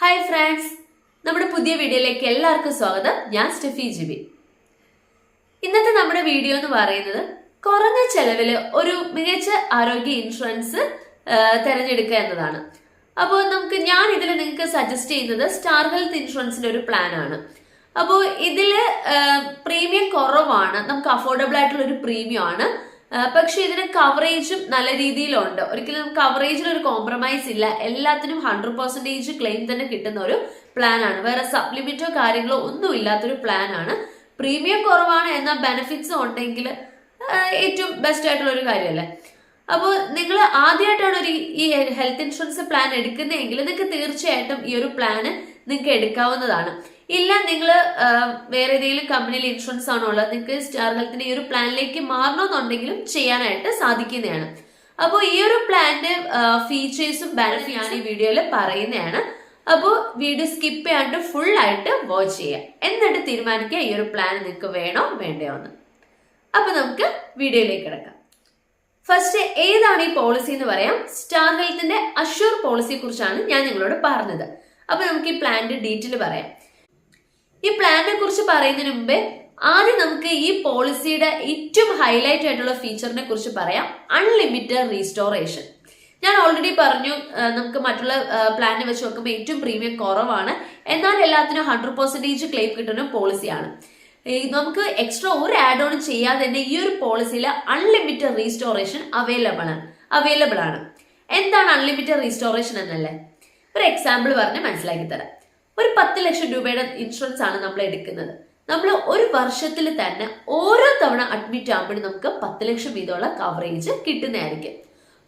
Hi friends നമ്മുടെ പുതിയ വീഡിയോയിലേക്ക് എല്ലാവർക്കും സ്വാഗതം. ഞാൻ സ്റ്റെഫി ജിബി. ഇന്നത്തെ നമ്മുടെ വീഡിയോ എന്ന് പറയുന്നത് കുറഞ്ഞ ചെലവിൽ ഒരു മികച്ച ആരോഗ്യ ഇൻഷുറൻസ് തിരഞ്ഞെടുക്കുക എന്നതാണ്. അപ്പോൾ നമുക്ക് ഞാൻ ഇതിൽ നിങ്ങൾക്ക് സജസ്റ്റ് ചെയ്യുന്നത് സ്റ്റാർ ഹെൽത്ത് ഇൻഷുറൻസിന്റെ ഒരു പ്ലാൻ ആണ്. അപ്പോൾ ഇതിൽ പ്രീമിയം കുറവാണ്. നമുക്ക് അഫോർഡബിൾ ആയിട്ടുള്ള ഒരു പ്രീമിയം ആണ്. പക്ഷെ ഇതിന് കവറേജും നല്ല രീതിയിലുണ്ട്. ഒരിക്കലും കവറേജിൽ ഒരു കോംപ്രമൈസ് ഇല്ല. എല്ലാത്തിനും ഹൺഡ്രഡ് പെർസെന്റേജ് ക്ലെയിം തന്നെ കിട്ടുന്ന ഒരു പ്ലാൻ ആണ്. വേറെ സപ്ലിമെന്റോ കാര്യങ്ങളോ ഒന്നും ഇല്ലാത്തൊരു പ്ലാൻ ആണ്. പ്രീമിയം കുറവാണ് എന്നാൽ ബെനിഫിറ്റ്സ് ഉണ്ടെങ്കിൽ ഏറ്റവും ബെസ്റ്റ് ആയിട്ടുള്ള ഒരു കാര്യമല്ലേ? അപ്പോൾ നിങ്ങൾ ആദ്യമായിട്ടാണ് ഒരു ഈ ഹെൽത്ത് ഇൻഷുറൻസ് പ്ലാൻ എടുക്കുന്നതെങ്കിൽ നിങ്ങൾക്ക് തീർച്ചയായിട്ടും ഈ ഒരു പ്ലാന് നിങ്ങൾക്ക് എടുക്കാവുന്നതാണ്. ഇല്ല നിങ്ങൾ വേറെ ഏതെങ്കിലും കമ്പനിയിൽ ഇൻഷുറൻസ് ആണോ ഉള്ളത് നിങ്ങൾക്ക് സ്റ്റാർ ഹെൽത്തിന്റെ ഈ ഒരു പ്ലാനിലേക്ക് മാറണമെന്നുണ്ടെങ്കിലും ചെയ്യാനായിട്ട് സാധിക്കുന്നതാണ്. അപ്പോൾ ഈ ഒരു പ്ലാന്റെ ഫീച്ചേഴ്സും ബാലൻസും ഞാൻ ഈ വീഡിയോയിൽ പറയുന്നതാണ്. അപ്പോൾ വീഡിയോ സ്കിപ്പ് ചെയ്യാണ്ട് ഫുൾ ആയിട്ട് വാച്ച് ചെയ്യുക. എന്നിട്ട് തീരുമാനിക്കുക ഈ ഒരു പ്ലാൻ നിങ്ങൾക്ക് വേണോ വേണ്ടയോ എന്ന്. അപ്പോൾ നമുക്ക് വീഡിയോയിലേക്ക് കിടക്കാം. ഫസ്റ്റ് ഏതാണ് ഈ പോളിസി എന്ന് പറയാം? സ്റ്റാർ ഹെൽത്തിന്റെ അഷ്യൂർ പോളിസിയെ കുറിച്ചാണ് ഞാൻ നിങ്ങളോട് പറഞ്ഞത്. അപ്പോൾ നമുക്ക് ഈ പ്ലാന്റെ ഡീറ്റെയിൽ പറയാം. ഈ പ്ലാനിനെ കുറിച്ച് പറയുന്നതിന് മുമ്പേ ആദ്യം നമുക്ക് ഈ പോളിസിയുടെ ഏറ്റവും ഹൈലൈറ്റ് ആയിട്ടുള്ള ഫീച്ചറിനെ കുറിച്ച് പറയാം. അൺലിമിറ്റഡ് റീസ്റ്റോറേഷൻ ഞാൻ ഓൾറെഡി പറഞ്ഞു നമുക്ക് മറ്റുള്ള പ്ലാനിനെ വെച്ച് നോക്കുമ്പോൾ ഏറ്റവും പ്രീമിയം കുറവാണ്. എന്നാൽ എല്ലാത്തിനും ഹൺഡ്രഡ് പെർസെന്റേജ് ക്ലെയിം കിട്ടുന്ന പോളിസിയാണ് നമുക്ക് എക്സ്ട്രാ ഒരു ആഡ് ഓൺ ചെയ്യാതെ തന്നെ ഈ ഒരു പോളിസിയിൽ അൺലിമിറ്റഡ് റീസ്റ്റോറേഷൻ അവൈലബിൾ ആണ് അവൈലബിൾ ആണ് എന്താണ് അൺലിമിറ്റഡ് റീസ്റ്റോറേഷൻ എന്നല്ലേ? ഒരു എക്സാമ്പിൾ പറഞ്ഞ് മനസ്സിലാക്കി തരാം. ഒരു പത്ത് ലക്ഷം രൂപയുടെ ഇൻഷുറൻസ് ആണ് നമ്മൾ എടുക്കുന്നത്. നമ്മൾ ഒരു വർഷത്തിൽ തന്നെ ഓരോ തവണ അഡ്മിറ്റ് ആകുമ്പോഴും നമുക്ക് പത്ത് ലക്ഷം വീതമുള്ള കവറേജ് കിട്ടുന്നതായിരിക്കും.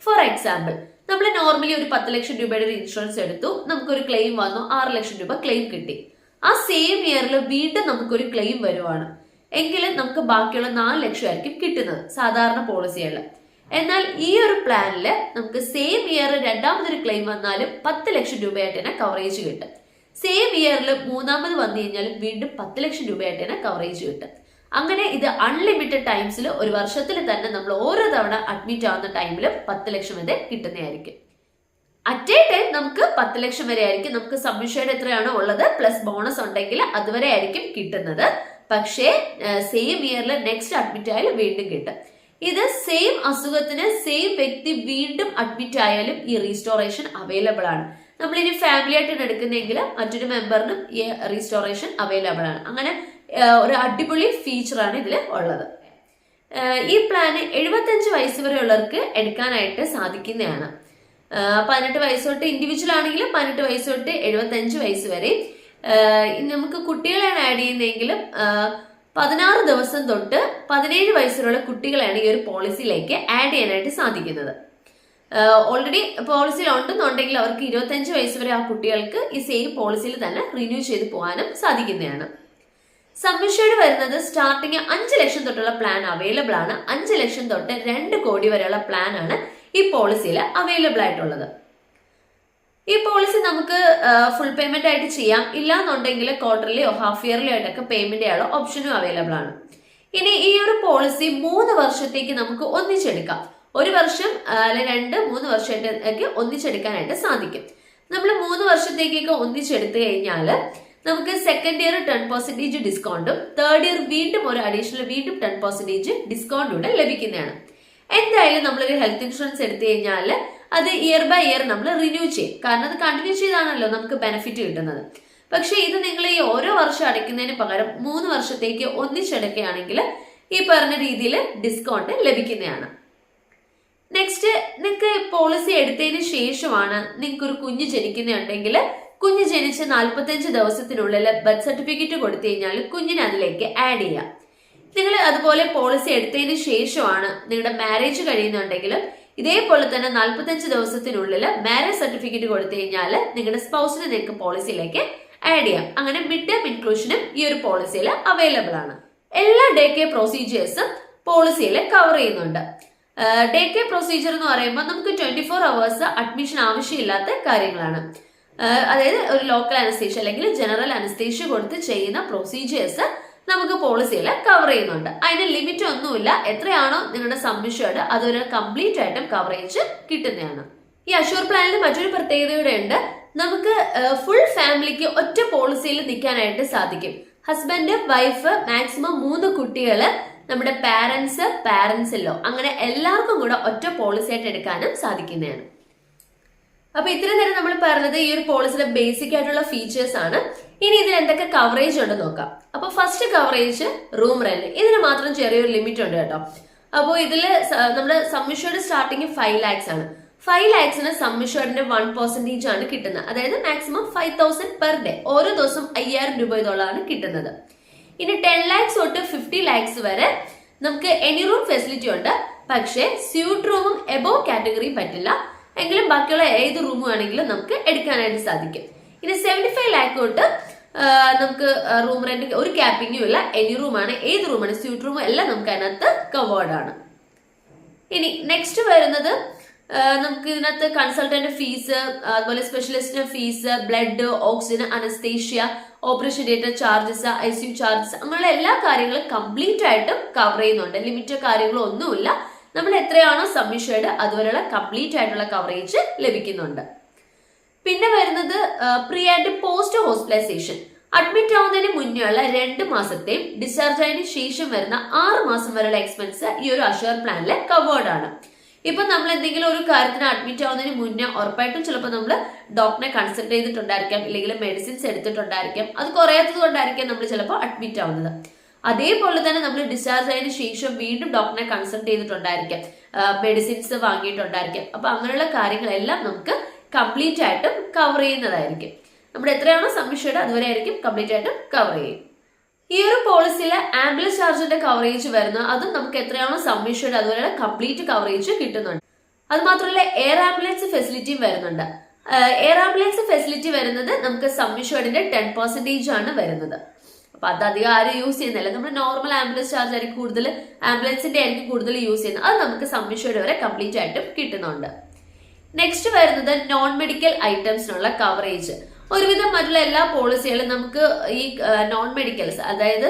ഫോർ എക്സാമ്പിൾ നമ്മൾ നോർമലി ഒരു പത്ത് ലക്ഷം രൂപയുടെ ഒരു ഇൻഷുറൻസ് എടുത്തു നമുക്കൊരു ക്ലെയിം വന്നു ആറ് ലക്ഷം രൂപ ക്ലെയിം കിട്ടി. ആ സെയിം ഇയറിൽ വീണ്ടും നമുക്കൊരു ക്ലെയിം വരുവാണ്. എങ്കിൽ നമുക്ക് ബാക്കിയുള്ള നാല് ലക്ഷം ആയിരിക്കും കിട്ടുന്നത് സാധാരണ പോളിസികളിൽ എന്നാൽ ഈ ഒരു പ്ലാനിൽ നമുക്ക് സെയിം ഇയർ രണ്ടാമതൊരു ക്ലെയിം വന്നാലും പത്ത് ലക്ഷം രൂപയായിട്ട് തന്നെ കവറേജ് കിട്ടും. സെയിം ഇയറിൽ മൂന്നാമത് വന്നു കഴിഞ്ഞാലും വീണ്ടും പത്ത് ലക്ഷം രൂപയായിട്ട് തന്നെ കവറേജ് കിട്ടും അങ്ങനെ ഇത് അൺലിമിറ്റഡ് ടൈംസിൽ ഒരു വർഷത്തിൽ തന്നെ നമ്മൾ ഓരോ തവണ അഡ്മിറ്റ് ആവുന്ന ടൈമിൽ പത്ത് ലക്ഷം വരെ കിട്ടുന്നതായിരിക്കും. അറ്റ് എ ടൈം നമുക്ക് പത്ത് ലക്ഷം വരെ ആയിരിക്കും. നമുക്ക് സബ്മിഷയുടെ എത്രയാണോ ഉള്ളത് പ്ലസ് ബോണസ് ഉണ്ടെങ്കിൽ അതുവരെ ആയിരിക്കും കിട്ടുന്നത്. പക്ഷേ സെയിം ഇയറിൽ നെക്സ്റ്റ് അഡ്മിറ്റ് ആയാലും വീണ്ടും കിട്ടും. ഇത് സെയിം അസുഖത്തിന് സെയിം വ്യക്തി വീണ്ടും അഡ്മിറ്റ് ആയാലും ഈ റീസ്റ്റോറേഷൻ അവൈലബിൾ ആണ്. നമ്മൾ ഇനി ഫാമിലി ആയിട്ടാണ് എടുക്കുന്നതെങ്കിൽ മറ്റൊരു മെമ്പറിനും ഈ റീസ്റ്റോറേഷൻ അവൈലബിൾ ആണ്. അങ്ങനെ ഒരു അടിപൊളി ഫീച്ചറാണ് ഇതിൽ ഉള്ളത്. ഈ പ്ലാന് എഴുപത്തഞ്ച് വയസ്സ് വരെയുള്ളവർക്ക് എടുക്കാനായിട്ട് സാധിക്കുന്നതാണ്. പതിനെട്ട് വയസ്സ് തൊട്ട് ഇൻഡിവിജ്വൽ ആണെങ്കിലും പതിനെട്ട് വയസ്സ് തൊട്ട് എഴുപത്തഞ്ച് വയസ്സ് വരെ. നമുക്ക് കുട്ടികളെയാണ് ആഡ് ചെയ്യുന്നതെങ്കിലും പതിനാറ് ദിവസം തൊട്ട് പതിനേഴ് വയസ്സിലുള്ള കുട്ടികളെയാണ് ഈ ഒരു പോളിസിയിലേക്ക് ആഡ് ചെയ്യാനായിട്ട് സാധിക്കുന്നത്. ഓൾറെഡി പോളിസിയിൽ ഉണ്ടെന്നുണ്ടെങ്കിൽ അവർക്ക് ഇരുപത്തഞ്ച് വയസ്സ് വരെ ആ കുട്ടികൾക്ക് ഈ സെയിം പോളിസിയിൽ തന്നെ റിന്യൂ ചെയ്ത് പോകാനും സാധിക്കുന്നതാണ്. സബ്മിഷേഡ് വരുന്നത് സ്റ്റാർട്ടിങ് അഞ്ച് ലക്ഷം തൊട്ടുള്ള പ്ലാൻ അവൈലബിൾ ആണ്. അഞ്ച് ലക്ഷം തൊട്ട് രണ്ട് കോടി വരെയുള്ള പ്ലാൻ ആണ് ഈ പോളിസിയിൽ അവൈലബിൾ ആയിട്ടുള്ളത്. ഈ പോളിസി നമുക്ക് ഫുൾ പേയ്മെന്റ് ആയിട്ട് ചെയ്യാം. ഇല്ലാന്നുണ്ടെങ്കിൽ ക്വാർട്ടർലിയോ ഹാഫ് ഇയർലിയോ ആയിട്ടൊക്കെ പേയ്മെന്റ് ചെയ്യാനുള്ള ഓപ്ഷനും അവൈലബിൾ ആണ്. ഇനി ഈ ഒരു പോളിസി മൂന്ന് വർഷത്തേക്ക് നമുക്ക് ഒന്നിച്ചെടുക്കാം. ഒരു വർഷം അല്ലെ രണ്ട് മൂന്ന് വർഷത്തേക്ക് ഒന്നിച്ചെടുക്കാനായിട്ട് സാധിക്കും. നമ്മൾ മൂന്ന് വർഷത്തേക്കൊക്കെ ഒന്നിച്ചെടുത്തു കഴിഞ്ഞാൽ നമുക്ക് സെക്കൻഡ് ഇയർ ടെൻ പെർസെന്റേജ് ഡിസ്കൗണ്ടും തേർഡ് ഇയർ വീണ്ടും ഒരു അഡീഷണൽ വീണ്ടും ടെൻ പെർസെന്റേജ് ഡിസ്കൗണ്ട് കൂടെ ലഭിക്കുന്നതാണ്. എന്തായാലും നമ്മളൊരു ഹെൽത്ത് ഇൻഷുറൻസ് എടുത്തു കഴിഞ്ഞാൽ അത് ഇയർ ബൈ ഇയർ നമ്മൾ റിന്യൂ ചെയ്യും. കാരണം അത് കണ്ടിന്യൂ ചെയ്താണല്ലോ നമുക്ക് ബെനിഫിറ്റ് കിട്ടുന്നത്. പക്ഷേ ഇത് നിങ്ങൾ ഈ ഓരോ വർഷം അടയ്ക്കുന്നതിന് പകരം മൂന്ന് വർഷത്തേക്ക് ഒന്നിച്ചടക്കുകയാണെങ്കിൽ ഈ പറഞ്ഞ രീതിയിൽ ഡിസ്കൗണ്ട് ലഭിക്കുന്നതാണ്. നെക്സ്റ്റ് നിങ്ങൾക്ക് പോളിസി എടുത്തതിന് ശേഷമാണ് നിങ്ങൾക്ക് ഒരു കുഞ്ഞ് ജനിക്കുന്നുണ്ടെങ്കിൽ കുഞ്ഞ് ജനിച്ച് നാൽപ്പത്തഞ്ച് ദിവസത്തിനുള്ളിൽ ബർത്ത് സർട്ടിഫിക്കറ്റ് കൊടുത്തു കഴിഞ്ഞാൽ കുഞ്ഞിനെ അതിലേക്ക് ആഡ് ചെയ്യാം. നിങ്ങൾ അതുപോലെ പോളിസി എടുത്തതിന് ശേഷമാണ് നിങ്ങളുടെ മാരേജ് കഴിയുന്നുണ്ടെങ്കിൽ ഇതേപോലെ തന്നെ നാൽപ്പത്തഞ്ച് ദിവസത്തിനുള്ളിൽ മാരേജ് സർട്ടിഫിക്കറ്റ് കൊടുത്തു കഴിഞ്ഞാൽ നിങ്ങളുടെ സ്പൗസിനെ നിങ്ങൾക്ക് പോളിസിയിലേക്ക് ആഡ് ചെയ്യാം. അങ്ങനെ മിഡ് ടേം ഇൻക്ലൂഷനും ഈ ഒരു പോളിസിയിൽ അവൈലബിൾ ആണ്. എല്ലാ ഡേ കെയർ പ്രൊസീജിയേഴ്സും പോളിസിയിൽ കവർ ചെയ്യുന്നുണ്ട്. ഡേ കെ പ്രൊസീജിയർ എന്ന് പറയുമ്പോൾ നമുക്ക് ട്വന്റി ഫോർ അവേഴ്സ് അഡ്മിഷൻ ആവശ്യമില്ലാത്ത കാര്യങ്ങളാണ്. അതായത് ഒരു ലോക്കൽ അനസ്തേഷ്യ അല്ലെങ്കിൽ ജനറൽ അനസ്തേഷ്യ കൊടുത്ത് ചെയ്യുന്ന പ്രൊസീജിയേഴ്സ് നമുക്ക് പോളിസിയിൽ കവർ ചെയ്യുന്നുണ്ട്. അതിന് ലിമിറ്റ് ഒന്നുമില്ല. എത്രയാണോ നിങ്ങളുടെ സബ്മിഷേർഡ് അതൊരു കംപ്ലീറ്റ് ആയിട്ടും കവറേജ് കിട്ടുന്നതാണ്. ഈ അഷൂർ പ്ലാനിൽ മറ്റൊരു പ്രത്യേകതയുടെ ഉണ്ട്. നമുക്ക് ഫുൾ ഫാമിലിക്ക് ഒറ്റ പോളിസിയിൽ നിൽക്കാനായിട്ട് സാധിക്കും. ഹസ്ബൻഡ് വൈഫ് മാക്സിമം മൂന്ന് കുട്ടികൾ നമ്മുടെ പാരൻസ് പാരൻസ് ലോ. അങ്ങനെ എല്ലാവർക്കും കൂടെ ഒറ്റ പോളിസി ആയിട്ട് എടുക്കാനും സാധിക്കുന്നതാണ്. അപ്പൊ ഇത്രയും നേരം നമ്മൾ പറഞ്ഞത് ഈ ഒരു പോളിസിയുടെ ബേസിക് ആയിട്ടുള്ള ഫീച്ചേഴ്സ് ആണ്. ഇനി ഇതിൽ എന്തൊക്കെ കവറേജ് ഉണ്ട് നോക്കാം. അപ്പൊ ഫസ്റ്റ് കവറേജ് റൂം റെന്റ് ഇതിന് മാത്രം ചെറിയൊരു ലിമിറ്റ് ഉണ്ട് കേട്ടോ. അപ്പോൾ ഇതിൽ നമ്മുടെ സമ്മിഷേർഡ് സ്റ്റാർട്ടിങ് ഫൈവ് ലാക്സ് ആണ്. ഫൈവ് ലാക്സിന് സമ്മിഷേർഡിന്റെ വൺ പെർസെന്റേജ് ആണ് കിട്ടുന്നത്. അതായത് maximum five thousand per day ഓരോ ദിവസം അയ്യായിരം രൂപ കിട്ടുന്നത്. ഇനി ടെൻ ലാക്സ് തൊട്ട് ഫിഫ്റ്റി ലാക്സ് വരെ നമുക്ക് എനി റൂം ഫെസിലിറ്റി ഉണ്ട്. പക്ഷേ സ്യൂട്ട് റൂമും എബോവ് കാറ്റഗറി പറ്റില്ല. എങ്കിലും ബാക്കിയുള്ള ഏത് റൂം വേണമെങ്കിലും നമുക്ക് എടുക്കാനായിട്ട് സാധിക്കും. ഇനി സെവന്റി ഫൈവ് ലാക്ക് തൊട്ട് നമുക്ക് റൂം റെന്റ് ഒരു ക്യാപ്പിങ്ങും ഇല്ല. എനി റൂമാണ് ഏത് റൂമാണ് സ്യൂട്ട് റൂമും എല്ലാം നമുക്ക് അതിനകത്ത് കവേർഡ് ആണ്. ഇനി നെക്സ്റ്റ് വരുന്നത് നമുക്ക് ഇതിനകത്ത് കൺസൾട്ടന്റ് ഫീസ് അതുപോലെ സ്പെഷ്യലിസ്റ്റിന്റെ fees blood oxygen anaesthesia operation theatre charges I C U charges അങ്ങനെയുള്ള എല്ലാ കാര്യങ്ങളും കംപ്ലീറ്റ് ആയിട്ടും കവർ ചെയ്യുന്നുണ്ട്. ലിമിറ്റ് കാര്യങ്ങളോ ഒന്നുമില്ല. നമ്മൾ എത്രയാണോ സബ്മിഷേഡ് അതുപോലെയുള്ള കംപ്ലീറ്റ് ആയിട്ടുള്ള കവറേജ് ലഭിക്കുന്നുണ്ട്. പിന്നെ വരുന്നത് pre and post hospitalisation admit ആവുന്നതിന് മുന്നേ ഉള്ള രണ്ട് മാസത്തെയും ഡിസ്ചാർജ് ആയതിനു ശേഷം വരുന്ന ആറ് മാസം വരെയുള്ള എക്സ്പെൻസ് ഈ ഒരു അഷുവർ പ്ലാനിൽ കവേർഡ് ആണ്. ഇപ്പൊ നമ്മൾ എന്തെങ്കിലും ഒരു കാര്യത്തിന് അഡ്മിറ്റ് ആവുന്നതിന് മുന്നേ ഉറപ്പായിട്ടും ചിലപ്പോൾ നമ്മൾ ഡോക്ടറെ കൺസൾട്ട് ചെയ്തിട്ടുണ്ടായിരിക്കാം ഇല്ലെങ്കിൽ മെഡിസിൻസ് എടുത്തിട്ടുണ്ടായിരിക്കാം. അത് കുറയാത്തത് കൊണ്ടായിരിക്കാം നമ്മൾ ചിലപ്പോൾ അഡ്മിറ്റ് ആവുന്നത്. അതേപോലെ തന്നെ നമ്മൾ ഡിസ്ചാർജ് ആയതിന് ശേഷം വീണ്ടും ഡോക്ടറെ കൺസൾട്ട് ചെയ്തിട്ടുണ്ടായിരിക്കാം. മെഡിസിൻസ് വാങ്ങിയിട്ടുണ്ടായിരിക്കാം. അപ്പൊ അങ്ങനെയുള്ള കാര്യങ്ങളെല്ലാം നമുക്ക് കംപ്ലീറ്റ് ആയിട്ടും കവർ ചെയ്യുന്നതായിരിക്കും. നമ്മുടെ എത്രയാണോ സംശയം അതുവരെ ആയിരിക്കും കംപ്ലീറ്റ് ആയിട്ടും കവർ ചെയ്യും. ഈ ഒരു പോളിസിയിൽ ആംബുലൻസ് ചാർജിന്റെ കവറേജ് വരുന്നത് അതും നമുക്ക് എത്രയാണോ സബ്മിഷൻഡ് അതുപോലെ കംപ്ലീറ്റ് കവറേജ് കിട്ടുന്നുണ്ട്. അത് മാത്രമല്ല എയർ ആംബുലൻസ് ഫെസിലിറ്റിയും വരുന്നുണ്ട്. എയർ ആംബുലൻസ് ഫെസിലിറ്റി വരുന്നത് നമുക്ക് സബ്മിഷേഡിന്റെ ടെൻ പെർസെന്റേജ് ആണ് വരുന്നത്. അപ്പൊ അത് അധികം ആരും യൂസ് ചെയ്യുന്നില്ല. നമ്മൾ നോർമൽ ആംബുലൻസ് ചാർജ് ആയിരിക്കും കൂടുതൽ ആംബുലൻസിന്റെ ആയിരിക്കും കൂടുതൽ യൂസ് ചെയ്യുന്നത്. അത് നമുക്ക് സബ്മിഷേഡ് വരെ കംപ്ലീറ്റ് ആയിട്ടും കിട്ടുന്നുണ്ട്. നെക്സ്റ്റ് വരുന്നത് നോൺ മെഡിക്കൽ ഐറ്റംസിനുള്ള കവറേജ് ഒരുവിധം മറ്റുള്ള എല്ലാ പോളിസികളും നമുക്ക് ഈ നോൺ മെഡിക്കൽസ് അതായത്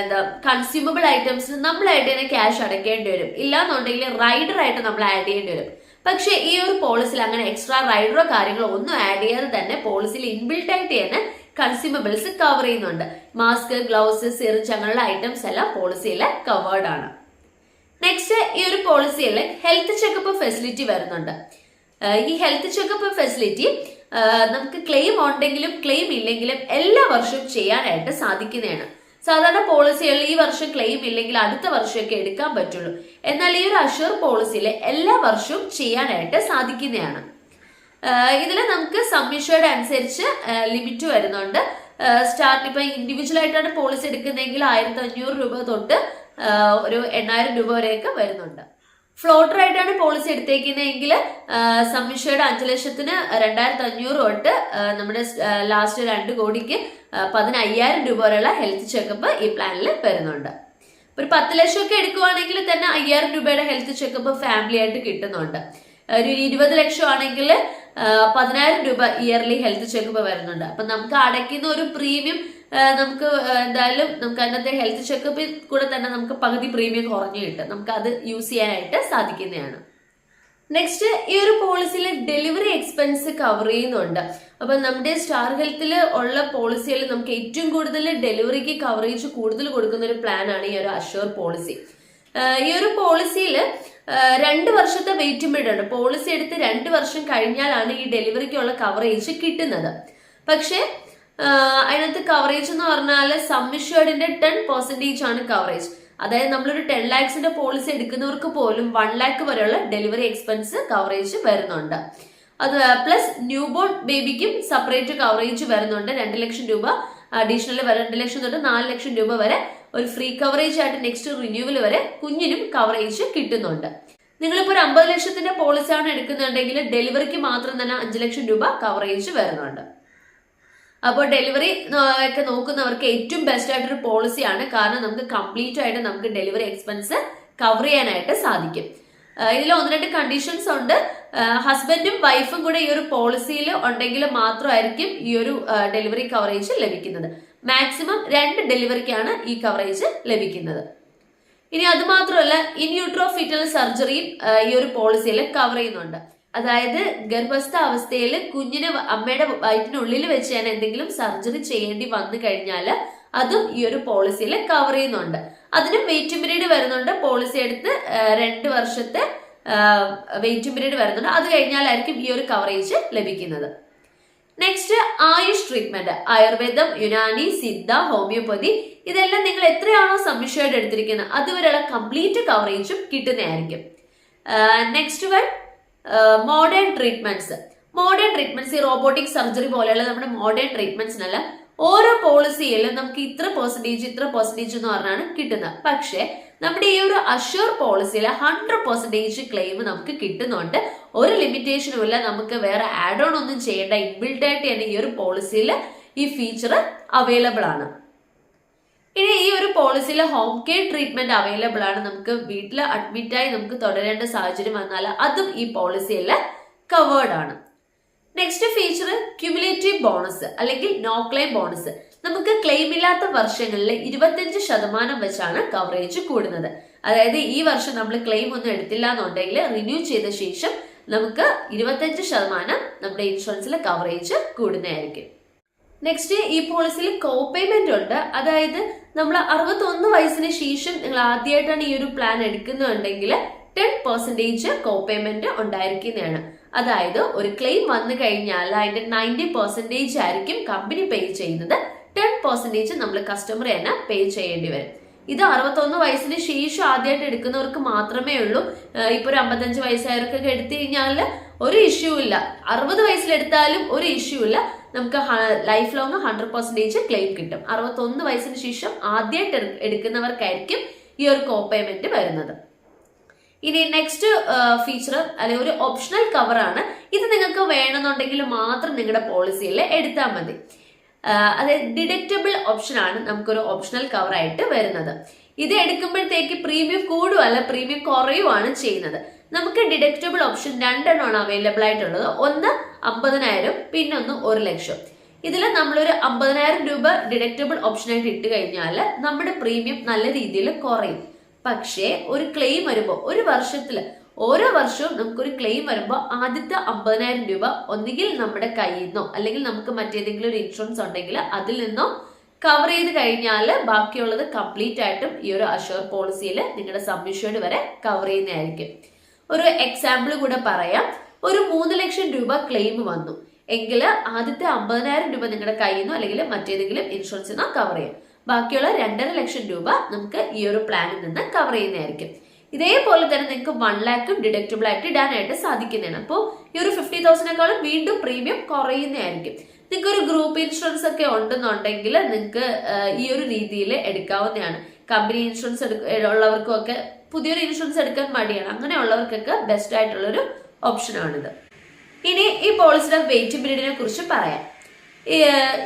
എന്താ കൺസ്യൂമബിൾ ഐറ്റംസിന് നമ്മളായിട്ട് തന്നെ ക്യാഷ് അടയ്ക്കേണ്ടി വരും. ഇല്ലാന്നുണ്ടെങ്കിൽ റൈഡർ ആയിട്ട് നമ്മൾ ആഡ് ചെയ്യേണ്ടി വരും. പക്ഷേ ഈ ഒരു പോളിസിയിൽ അങ്ങനെ എക്സ്ട്രാ റൈഡറോ കാര്യങ്ങളോ ഒന്നും ആഡ് ചെയ്യാതെ തന്നെ പോളിസിയിൽ ഇൻബിൽട്ട് ആയിട്ട് തന്നെ കൺസ്യൂമബിൾസ് കവർ ചെയ്യുന്നുണ്ട്. മാസ്ക് ഗ്ലൗസ് സിറിഞ്ച് അങ്ങനെയുള്ള ഐറ്റംസ് എല്ലാം പോളിസിയിൽ കവേർഡ് ആണ്. നെക്സ്റ്റ് ഈ ഒരു പോളിസിയിൽ ഹെൽത്ത് ചെക്കപ്പ് ഫെസിലിറ്റി വരുന്നുണ്ട്. ഈ ഹെൽത്ത് ചെക്കപ്പ് ഫെസിലിറ്റി നമുക്ക് ക്ലെയിം ഉണ്ടെങ്കിലും ക്ലെയിം ഇല്ലെങ്കിലും എല്ലാ വർഷവും ചെയ്യാനായിട്ട് സാധിക്കുന്നതാണ്. സാധാരണ പോളിസികളിൽ ഈ വർഷം ക്ലെയിം ഇല്ലെങ്കിൽ അടുത്ത വർഷമൊക്കെ എടുക്കാൻ പറ്റുള്ളൂ. എന്നാൽ ഈ ഒരു അഷ്യൂർ പോളിസിയിൽ എല്ലാ വർഷവും ചെയ്യാനായിട്ട് സാധിക്കുന്നതാണ്. ഇതിൽ നമുക്ക് സബ്മിഷയുടെ അനുസരിച്ച് ലിമിറ്റ് വരുന്നുണ്ട്. സ്റ്റാർട്ട് ഇപ്പൊ ഇൻഡിവിജ്വൽ ആയിട്ടാണ് പോളിസി എടുക്കുന്നതെങ്കിൽ ആയിരത്തി അഞ്ഞൂറ് രൂപ തൊട്ട് ഒരു എണ്ണായിരം രൂപ വരെയൊക്കെ വരുന്നുണ്ട്. ഫ്ലോട്ടർ ആയിട്ടാണ് പോളിസി എടുത്തേക്കുന്നതെങ്കിൽ സബ്മിഷേർഡ് അഞ്ച് ലക്ഷത്തിന് രണ്ടായിരത്തി അഞ്ഞൂറ് തൊട്ട് നമ്മുടെ ലാസ്റ്റ് രണ്ട് കോടിക്ക് പതിനയ്യായിരം രൂപ വരെയുള്ള ഹെൽത്ത് ചെക്കപ്പ് ഈ പ്ലാനിൽ വരുന്നുണ്ട്. ഒരു പത്ത് ലക്ഷം ഒക്കെ എടുക്കുവാണെങ്കിൽ തന്നെ അയ്യായിരം രൂപയുടെ ഹെൽത്ത് ചെക്കപ്പ് ഫാമിലി ആയിട്ട് കിട്ടുന്നുണ്ട്. ഒരു ഇരുപത് ലക്ഷം ആണെങ്കിൽ പതിനായിരം രൂപ ഇയർലി ഹെൽത്ത് ചെക്കപ്പ് വരുന്നുണ്ട്. അപ്പൊ നമുക്ക് അടയ്ക്കുന്ന ഒരു പ്രീമിയം നമുക്ക് എന്തായാലും നമുക്ക് അതിനകത്തെ ഹെൽത്ത് ചെക്കപ്പിൽ കൂടെ തന്നെ നമുക്ക് പകുതി പ്രീമിയം കുറഞ്ഞു കിട്ടും. നമുക്ക് അത് യൂസ് ചെയ്യാനായിട്ട് സാധിക്കുന്നതാണ്. നെക്സ്റ്റ് ഈ ഒരു പോളിസിയിൽ ഡെലിവറി എക്സ്പെൻസ് കവർ ചെയ്യുന്നുണ്ട്. അപ്പൊ നമ്മുടെ സ്റ്റാർ ഹെൽത്തിൽ ഉള്ള പോളിസിയിൽ നമുക്ക് ഏറ്റവും കൂടുതൽ ഡെലിവറിക്ക് കവറേജ് കൂടുതൽ കൊടുക്കുന്ന ഒരു പ്ലാനാണ് ഈ ഒരു അഷ്യൂർ പോളിസി ഈ ഒരു പോളിസിയിൽ രണ്ട് വർഷത്തെ വെയിറ്റിംഗ് പീരീഡ് ഉണ്ട് പോളിസി എടുത്ത് രണ്ട് വർഷം കഴിഞ്ഞാലാണ് ഈ ഡെലിവറിക്കുള്ള കവറേജ് കിട്ടുന്നത്. പക്ഷേ അതിനകത്ത് കവറേജ് എന്ന് പറഞ്ഞാൽ സമ്മിഷേർഡിന്റെ ടെൻ പെർസെന്റേജ് ആണ് കവറേജ് അതായത് നമ്മളൊരു ടെൻ ലാക്സിന്റെ പോളിസി എടുക്കുന്നവർക്ക് പോലും വൺ ലാക്ക് വരെയുള്ള ഡെലിവറി എക്സ്പെൻസ് കവറേജ് വരുന്നുണ്ട്. അത് പ്ലസ് ന്യൂ ബോൺ ബേബിക്കും സെപ്പറേറ്റ് കവറേജ് വരുന്നുണ്ട്. രണ്ട് ലക്ഷം രൂപ അഡീഷണൽ രണ്ട് ലക്ഷം തൊട്ട് നാല് ലക്ഷം രൂപ വരെ ഒരു ഫ്രീ കവറേജ് ആയിട്ട് നെക്സ്റ്റ് റിന്യൂവൽ വരെ കുഞ്ഞിനും കവറേജ് കിട്ടുന്നുണ്ട്. നിങ്ങളിപ്പോൾ ഒരു അമ്പത് ലക്ഷത്തിന്റെ പോളിസിയാണ് എടുക്കുന്നുണ്ടെങ്കിൽ ഡെലിവറിക്ക് മാത്രം തന്നെ അഞ്ച് ലക്ഷം രൂപ കവറേജ് വരുന്നുണ്ട്. അപ്പോൾ ഡെലിവറി ഒക്കെ നോക്കുന്നവർക്ക് ഏറ്റവും ബെസ്റ്റ് ആയിട്ടൊരു പോളിസിയാണ് കാരണം നമുക്ക് കംപ്ലീറ്റ് ആയിട്ട് നമുക്ക് ഡെലിവറി എക്സ്പെൻസ് കവർ ചെയ്യാനായിട്ട് സാധിക്കും. ഇതിൽ ഒന്ന് രണ്ട് കണ്ടീഷൻസ് ഉണ്ട്. ഹസ്ബൻഡും വൈഫും കൂടെ ഈ ഒരു പോളിസിയിൽ ഉണ്ടെങ്കിൽ മാത്രമായിരിക്കും ഈ ഒരു ഡെലിവറി കവറേജ് ലഭിക്കുന്നത്. മാക്സിമം രണ്ട് ഡെലിവറിക്കാണ് ഈ കവറേജ് ലഭിക്കുന്നത്. ഇനി അത് മാത്രമല്ല ഇൻയൂട്രോ ഫിറ്റൽ സർജറിയും ഈ ഒരു പോളിസിയിൽ കവർ ചെയ്യുന്നുണ്ട്. അതായത് ഗർഭസ്ഥ അവസ്ഥയിൽ കുഞ്ഞിനെ അമ്മയുടെ വയറ്റിനുള്ളിൽ വെച്ച് ഞാൻ എന്തെങ്കിലും സർജറി ചെയ്യേണ്ടി വന്നു കഴിഞ്ഞാൽ അതും ഈ ഒരു പോളിസിയിൽ കവർ ചെയ്യുന്നുണ്ട്. അതിനും വെയിറ്റ് പീരീഡ് വരുന്നുണ്ട്. പോളിസി എടുത്ത് രണ്ട് വർഷത്തെ വെയിറ്റ് പീരീഡ് വരുന്നുണ്ട്. അത് കഴിഞ്ഞാലായിരിക്കും ഈ ഒരു കവറേജ് ലഭിക്കുന്നത്. നെക്സ്റ്റ് ആയുഷ് ട്രീറ്റ്മെന്റ് ആയുർവേദം യുനാനി സിദ്ധ ഹോമിയോപ്പതി ഇതെല്ലാം നിങ്ങൾ എത്രയാണോ സംശയമായിട്ട് എടുത്തിരിക്കുന്നത് അതുവരെയുള്ള കംപ്ലീറ്റ് കവറേജും കിട്ടുന്നതായിരിക്കും. Next one modern treatments modern treatments ഈ റോബോട്ടിക് സർജറി പോലെയുള്ള നമ്മുടെ മോഡേൺ ട്രീറ്റ്മെന്റ്സിനല്ല ഓരോ പോളിസിയിലും നമുക്ക് ഇത്ര പെർസെന്റേജ് ഇത്ര പെർസെന്റേജ് എന്ന് പറഞ്ഞാണ് കിട്ടുന്നത്. പക്ഷേ നമ്മുടെ ഈ ഒരു അഷ്യൂർ പോളിസിയിൽ ഹൺഡ്രഡ് പെർസെന്റേജ് ക്ലെയിം നമുക്ക് കിട്ടുന്നുണ്ട്. ഒരു ലിമിറ്റേഷനും ഇല്ല നമുക്ക് വേറെ ആഡ് ഓൺ ഒന്നും ചെയ്യേണ്ട. ഇൻബിൽഡ് ആയിട്ട് തന്നെ ഈ ഒരു പോളിസിയിൽ ഈ ഫീച്ചർ അവൈലബിൾ ആണ്. ഇനി ഈ ഒരു പോളിസിയിൽ ഹോം കെയർ ട്രീറ്റ്മെന്റ് അവൈലബിൾ ആണ്. നമുക്ക് വീട്ടിൽ അഡ്മിറ്റായി നമുക്ക് തുടരേണ്ട സാഹചര്യം വന്നാൽ അതും ഈ പോളിസിയിൽ കവേർഡ് ആണ്. നെക്സ്റ്റ് ഫീച്ചർ ക്യുമുലേറ്റീവ് ബോണസ് അല്ലെങ്കിൽ നോ ക്ലെയിം ബോണസ് നമുക്ക് ക്ലെയിം ഇല്ലാത്ത വർഷങ്ങളിൽ ഇരുപത്തഞ്ച് ശതമാനം വെച്ചാണ് കവറേജ് കൂടുന്നത്. അതായത് ഈ വർഷം നമ്മൾ ക്ലെയിം ഒന്നും എടുത്തില്ല എന്നുണ്ടെങ്കിൽ റിന്യൂ ചെയ്ത ശേഷം നമുക്ക് ഇരുപത്തഞ്ച് ശതമാനം നമ്മുടെ ഇൻഷുറൻസിലെ കവറേജ് കൂടുന്നതായിരിക്കും. നെക്സ്റ്റ് ഈ പോളിസിയിൽ കോ പേയ്മെന്റ് ഉണ്ട്. അതായത് നമ്മൾ അറുപത്തൊന്ന് വയസ്സിന് ശേഷം നിങ്ങൾ ആദ്യമായിട്ടാണ് ഈ ഒരു പ്ലാൻ എടുക്കുന്നുണ്ടെങ്കിൽ ടെൻ പെർസെന്റേജ് കോ പേയ്മെന്റ് ഉണ്ടായിരിക്കുന്നതാണ്. അതായത് ഒരു ക്ലെയിം വന്നു കഴിഞ്ഞാൽ അതിന്റെ നയന്റി പെർസെന്റേജ് ആയിരിക്കും കമ്പനി പേ ചെയ്യുന്നത്. ടെൻ പെർസെന്റേജ് നമ്മൾ കസ്റ്റമർ തന്നെ പേ ചെയ്യേണ്ടി വരും. ഇത് അറുപത്തൊന്ന് വയസ്സിന് ശേഷം ആദ്യമായിട്ട് എടുക്കുന്നവർക്ക് മാത്രമേ ഉള്ളൂ. ഇപ്പൊ ഒരു അമ്പത്തഞ്ച് വയസ്സായവർക്കൊക്കെ എടുത്തു കഴിഞ്ഞാൽ ഒരു ഇഷ്യൂ ഇല്ല. അറുപത് വയസ്സിലെടുത്താലും ഒരു ഇഷ്യൂ ഇല്ല. നമുക്ക് life long hundred percentage claim കിട്ടും. അറുപത്തൊന്ന് വയസ്സിന് ശേഷം ആദ്യമായിട്ട് എടുക്കുന്നവർക്കായിരിക്കും ഈ ഒരു കോ പേയ്മെന്റ് വരുന്നത്. ഇനി നെക്സ്റ്റ് ഫീച്ചർ അല്ലെങ്കിൽ ഒരു ഓപ്ഷണൽ കവറാണ് ഇത് നിങ്ങൾക്ക് വേണമെന്നുണ്ടെങ്കിൽ മാത്രം നിങ്ങളുടെ പോളിസിയിൽ എടുത്താൽ മതി. അതായത് ഡിഡക്റ്റബിൾ ഓപ്ഷൻ ആണ് നമുക്കൊരു ഓപ്ഷണൽ കവർ ആയിട്ട് വരുന്നത്. ഇത് എടുക്കുമ്പോഴത്തേക്ക് പ്രീമിയം കൂടുവല്ല പ്രീമിയം കുറയുവാണ് ചെയ്യുന്നത്. നമുക്ക് ഡിഡക്റ്റബിൾ ഓപ്ഷൻ രണ്ടെണ്ണമാണ് അവൈലബിൾ ആയിട്ടുള്ളത്. ഒന്ന് അമ്പതിനായിരം പിന്നെ ഒന്ന് ഒരു ലക്ഷം. ഇതിൽ നമ്മളൊരു അമ്പതിനായിരം രൂപ ഡിഡക്റ്റബിൾ ഓപ്ഷനായിട്ട് ഇട്ട് കഴിഞ്ഞാൽ നമ്മുടെ പ്രീമിയം നല്ല രീതിയിൽ കുറയും. പക്ഷേ ഒരു ക്ലെയിം വരുമ്പോൾ ഒരു വർഷത്തിൽ ഓരോ വർഷവും നമുക്കൊരു ക്ലെയിം വരുമ്പോൾ ആദ്യത്തെ അമ്പതിനായിരം രൂപ ഒന്നുകിൽ നമ്മുടെ കയ്യിൽ നിന്നോ അല്ലെങ്കിൽ നമുക്ക് മറ്റേതെങ്കിലും ഒരു ഇൻഷുറൻസ് ഉണ്ടെങ്കിൽ അതിൽ നിന്നോ കവർ ചെയ്ത് കഴിഞ്ഞാൽ ബാക്കിയുള്ളത് കംപ്ലീറ്റ് ആയിട്ടും ഈ ഒരു അഷുർ പോളിസിയിൽ നിങ്ങളുടെ സബ്മിഷേഡ് വരെ കവർ ചെയ്യുന്നതായിരിക്കും. ഒരു എക്സാമ്പിൾ കൂടെ പറയാം. ഒരു മൂന്ന് ലക്ഷം രൂപ ക്ലെയിം വന്നു. എങ്കിൽ ആദ്യത്തെ അമ്പതിനായിരം രൂപ നിങ്ങളുടെ കയ്യിൽ നിന്നോ അല്ലെങ്കിൽ മറ്റേതെങ്കിലും ഇൻഷുറൻസിൽ നിന്നോ കവർ ചെയ്യാം. ബാക്കിയുള്ള രണ്ടര ലക്ഷം രൂപ നമുക്ക് ഈ ഒരു പ്ലാനിൽ നിന്ന് കവർ ചെയ്യുന്നതായിരിക്കും. ഇതേപോലെ തന്നെ നിങ്ങൾക്ക് വൺ ലാക്കും ഡിഡക്റ്റബിൾ ആയിട്ട് ഇടാനായിട്ട് സാധിക്കുന്നതാണ്. അപ്പോൾ ഈ ഒരു ഫിഫ്റ്റി തൗസൻഡിനേക്കാളും വീണ്ടും പ്രീമിയം കുറയുന്നതായിരിക്കും. നിങ്ങൾക്ക് ഒരു ഗ്രൂപ്പ് ഇൻഷുറൻസ് ഒക്കെ ഉണ്ടെന്നുണ്ടെങ്കിൽ നിങ്ങൾക്ക് ഈ ഒരു രീതിയിൽ എടുക്കാവുന്നതാണ്. കമ്പനി ഇൻഷുറൻസ് ഉള്ളവർക്കും ഒക്കെ പുതിയൊരു ഇൻഷുറൻസ് എടുക്കാൻ മടിയാണ്. അങ്ങനെയുള്ളവർക്കൊക്കെ ബെസ്റ്റ് ആയിട്ടുള്ളൊരു ഓപ്ഷനാണിത് ഇനി ഈ പോളിസിയുടെ വെയിറ്റ് പീരീഡിനെ കുറിച്ച് പറയാം.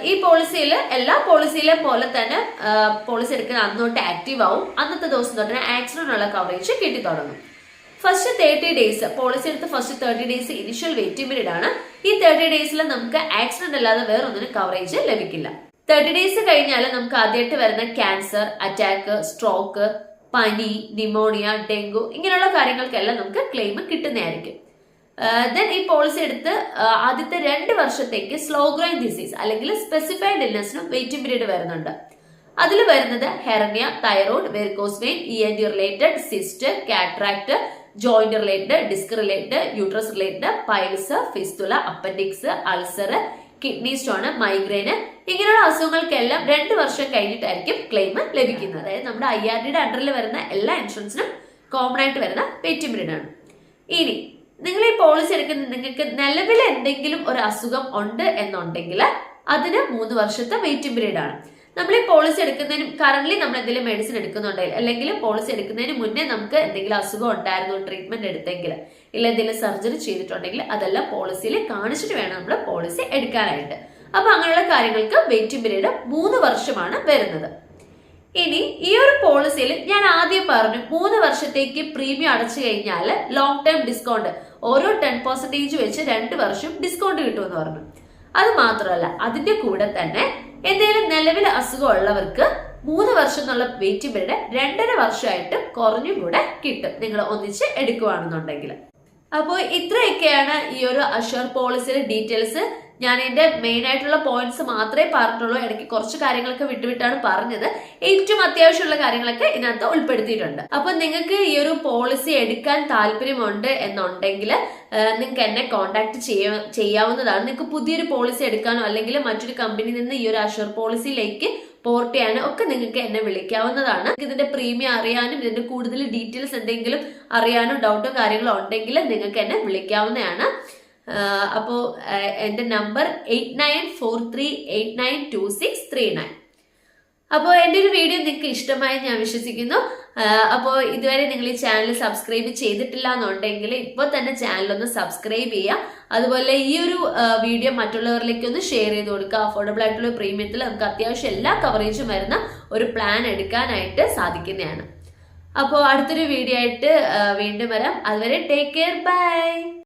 ഈ- പോളിസിയിൽ എല്ലാ പോളിസിയിലെ പോലെ തന്നെ പോളിസി എടുക്കുന്ന അന്ന് തൊട്ട് ആക്റ്റീവ് ആവും. അന്നത്തെ ദിവസം തൊട്ട് ഉള്ള കവറേജ് കിട്ടി തുടങ്ങും. ഫസ്റ്റ് തേർട്ടി ഡേയ്സ് പോളിസി എടുത്ത് first thirty days initial waiting period ആണ്. ഈ തേർട്ടി ഡേയ്സിൽ നമുക്ക് ആക്സിഡന്റ് അല്ലാതെ വേറൊന്നിനും കവറേജ് ലഭിക്കില്ല. തേർട്ടി ഡേയ്സ് കഴിഞ്ഞാൽ നമുക്ക് ആദ്യമായിട്ട് വരുന്ന ക്യാൻസർ അറ്റാക്ക് സ്ട്രോക്ക് പനി നിമോണിയ ഡെങ്കു ഇങ്ങനെയുള്ള കാര്യങ്ങൾക്കെല്ലാം നമുക്ക് ക്ലെയിം കിട്ടുന്നതായിരിക്കും. ദെൻ ഈ പോളിസി എടുത്ത് ആ, ആദ്യത്തെ രണ്ട് വർഷത്തേക്ക് സ്ലോ ഗ്രോയിങ് ഡിസീസ് അല്ലെങ്കിൽ സ്പെസിഫൈഡ് ഇല്ലസിനും വെയിറ്റിംഗ് പീരീഡ് വരുന്നുണ്ട്. അതിൽ വരുന്നത് hernia thyroid varicose vein E N related cyst cataract joint related disc related uterus related piles fistula appendix ulcer kidney stone migraine ഇങ്ങനെയുള്ള അസുഖങ്ങൾക്കെല്ലാം രണ്ട് വർഷം കഴിഞ്ഞിട്ടായിരിക്കും ക്ലെയിം ലഭിക്കുന്നത്. അതായത് നമ്മുടെ ഐ ആർ ഡിയുടെ അണ്ടറിൽ വരുന്ന എല്ലാ ഇൻഷുറൻസിനും കോമൺ ആയിട്ട് വരുന്ന ആണ്. ഇനി നിങ്ങൾ ഈ പോളിസി എടുക്കുന്ന നിങ്ങൾക്ക് നിലവിൽ എന്തെങ്കിലും ഒരു അസുഖം ഉണ്ട് എന്നുണ്ടെങ്കിൽ അതിന് മൂന്ന് വർഷത്തെ വെയിറ്റിംഗ് പീരീഡ് ആണ്. നമ്മൾ ഈ പോളിസി എടുക്കുന്നതിന് കറന്റ് നമ്മൾ എന്തെങ്കിലും മെഡിസിൻ എടുക്കുന്നുണ്ടെങ്കിൽ അല്ലെങ്കിൽ പോളിസി എടുക്കുന്നതിന് മുന്നേ നമുക്ക് എന്തെങ്കിലും അസുഖം ഉണ്ടായിരുന്നു ട്രീറ്റ്മെന്റ് എടുത്തെങ്കിൽ ഇല്ല എന്തെങ്കിലും സർജറി ചെയ്തിട്ടുണ്ടെങ്കിൽ അതെല്ലാം പോളിസിയിൽ കാണിച്ചിട്ട് വേണം നമ്മൾ പോളിസി എടുക്കാനായിട്ട്. അപ്പൊ അങ്ങനെയുള്ള കാര്യങ്ങൾക്ക് വെയിറ്റിംഗ് പീരീഡ് മൂന്ന് വർഷമാണ് വരുന്നത്. ഇനി ഈ ഒരു പോളിസിയിൽ ഞാൻ ആദ്യം പറഞ്ഞു മൂന്ന് വർഷത്തേക്ക് പ്രീമിയം അടച്ചു കഴിഞ്ഞാൽ ലോങ് ടേം ഡിസ്കൗണ്ട് ഓരോ ടെൻ പെർസെന്റേജ് വെച്ച് രണ്ട് വർഷം ഡിസ്കൗണ്ട് കിട്ടുമെന്ന് പറഞ്ഞു. അത് മാത്രമല്ല അതിന്റെ കൂടെ തന്നെ എന്തെങ്കിലും നിലവിൽ അസുഖം ഉള്ളവർക്ക് മൂന്ന് വർഷം എന്നുള്ള വെയിറ്റിംഗ് പീരീഡ് രണ്ടര വർഷമായിട്ട് കുറഞ്ഞും കൂടെ കിട്ടും. നിങ്ങൾ ഒന്നിച്ച് എടുക്കുകയാണെന്നുണ്ടെങ്കിൽ അപ്പോൾ ഇത്രയൊക്കെയാണ് ഈ ഒരു അഷർ പോളിസിയുടെ ഡീറ്റെയിൽസ് ഞാൻ എന്റെ മെയിൻ ആയിട്ടുള്ള പോയിന്റ്സ് മാത്രമേ പറഞ്ഞിട്ടുള്ളൂ. ഇടയ്ക്ക് കുറച്ച് കാര്യങ്ങളൊക്കെ വിട്ടുവിട്ടാണ് പറഞ്ഞത്. ഏറ്റവും അത്യാവശ്യമുള്ള കാര്യങ്ങളൊക്കെ ഇതിനകത്ത് ഉൾപ്പെടുത്തിയിട്ടുണ്ട്. അപ്പൊ നിങ്ങൾക്ക് ഈ ഒരു പോളിസി എടുക്കാൻ താല്പര്യമുണ്ട് എന്നുണ്ടെങ്കിൽ നിങ്ങൾക്ക് എന്നെ കോൺടാക്ട് ചെയ്യാവുന്നതാണ്. നിങ്ങൾക്ക് പുതിയൊരു പോളിസി എടുക്കാനോ അല്ലെങ്കിൽ മറ്റൊരു കമ്പനിയിൽ നിന്ന് ഈ ഒരു അഷർ പോളിസിയിലേക്ക് പോർട്ട് ചെയ്യാനും ഒക്കെ നിങ്ങൾക്ക് എന്നെ വിളിക്കാവുന്നതാണ്. ഇതിന്റെ പ്രീമിയം അറിയാനും ഇതിന്റെ കൂടുതൽ ഡീറ്റെയിൽസ് എന്തെങ്കിലും അറിയാനോ ഡൗട്ടോ കാര്യങ്ങളോ ഉണ്ടെങ്കിൽ നിങ്ങൾക്ക് എന്നെ വിളിക്കാവുന്നതാണ്. അപ്പോൾ എന്റെ number eight nine four three eight nine two six three nine. അപ്പോൾ എന്റെ ഒരു വീഡിയോ നിങ്ങൾക്ക് ഇഷ്ടമായി ഞാൻ വിശ്വസിക്കുന്നു. അപ്പോൾ ഇതുവരെ നിങ്ങൾ ഈ ചാനൽ സബ്സ്ക്രൈബ് ചെയ്തിട്ടില്ല എന്നുണ്ടെങ്കിൽ ഇപ്പോൾ തന്നെ ചാനലൊന്ന് സബ്സ്ക്രൈബ് ചെയ്യുക. അതുപോലെ ഈ ഒരു വീഡിയോ മറ്റുള്ളവരിലേക്ക് ഒന്ന് ഷെയർ ചെയ്ത് കൊടുക്കുക. അഫോർഡബിൾ ആയിട്ടുള്ള പ്രീമിയത്തിൽ നമുക്ക് അത്യാവശ്യം എല്ലാ കവറേജും വരുന്ന ഒരു പ്ലാൻ എടുക്കാനായിട്ട് സാധിക്കുന്നതാണ്. അപ്പോൾ അടുത്തൊരു വീഡിയോ ആയിട്ട് വീണ്ടും വരാം. അതുവരെ ടേക്ക് കെയർ. ബൈ.